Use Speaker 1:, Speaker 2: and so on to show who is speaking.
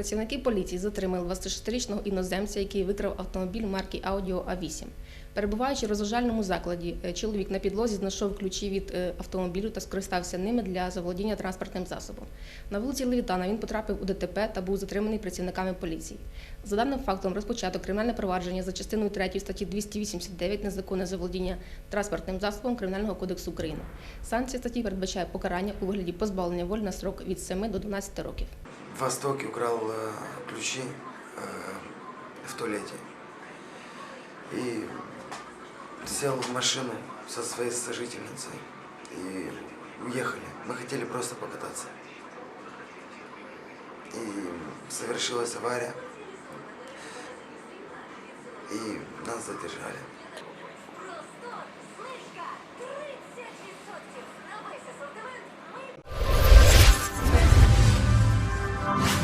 Speaker 1: Працівники поліції затримали 26-річного іноземця, який викрав автомобіль марки Audi А8. Перебуваючи в розважальному закладі, е, чоловік на підлозі знайшов ключі від е, автомобілю та скористався ними для заволодіння транспортним засобом. На вулиці Левітана він потрапив у ДТП та був затриманий працівниками поліції. За даним фактом розпочато кримінальне провадження за частиною 3 статті 289 незаконне заволодіння транспортним засобом Кримінального кодексу України. Санкція статті передбачає покарання у вигляді позбавлення волі на срок від 7 до 12 років.
Speaker 2: Востоке украл э, ключи э, в туалете. И сел в машину со своей сожительницей и уехали. Мы хотели просто покататься. И совершилась авария. И нас задержали.